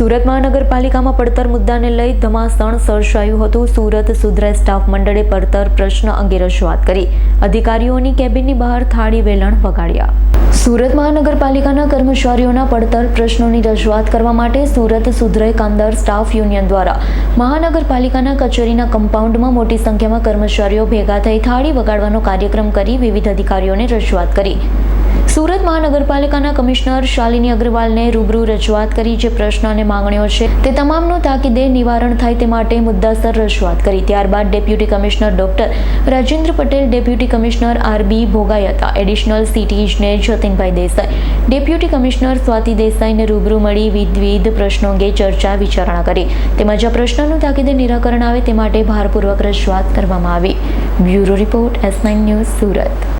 સુરત મહાનગરપાલિકામાં પડતર મુદ્દાને લઈ ધમાસણ સર્જાયું હતું. સુરત સુધરાઈ સ્ટાફ મંડળે પડતર પ્રશ્ન અંગે રજૂઆત કરી. અધિકારીઓની કેબિનની બહાર થાળી વેલણ વગાડ્યા. સુરત મહાનગરપાલિકાના કર્મચારીઓના પડતર પ્રશ્નોની રજૂઆત કરવા માટે સુરત સુધરાઈ કામદાર સ્ટાફ યુનિયન દ્વારા મહાનગરપાલિકાના કચેરીના કમ્પાઉન્ડમાં મોટી સંખ્યામાં કર્મચારીઓ ભેગા થઈ થાળી વગાડવાનો કાર્યક્રમ કરી વિવિધ અધિકારીઓને રજૂઆત કરી. સુરત મહાનગરપાલિકાના કમિશનર શાલિની અગ્રવાલને રૂબરૂ રજૂઆત કરી જે પ્રશ્ન અને માંગણીઓ છે તે તમામનું તાકીદે નિવારણ થાય તે માટે મુદ્દાસર રજૂઆત કરી. ત્યારબાદ deputy commissioner doctor Rajendra Patel, deputy commissioner R B Bhogayata additional city ઇજનેર જતીનભાઈ દેસાઈ, ડેપ્યુટી કમિશનર સ્વાતિ દેસાઈને રૂબરૂ મળી વિવિધ પ્રશ્નો અંગે ચર્ચા વિચારણા કરી. તેમજ આ પ્રશ્નનું તાકીદે નિરાકરણ આવે તે માટે ભારપૂર્વક રજૂઆત કરવામાં આવી. Bureau report S nine news Surat.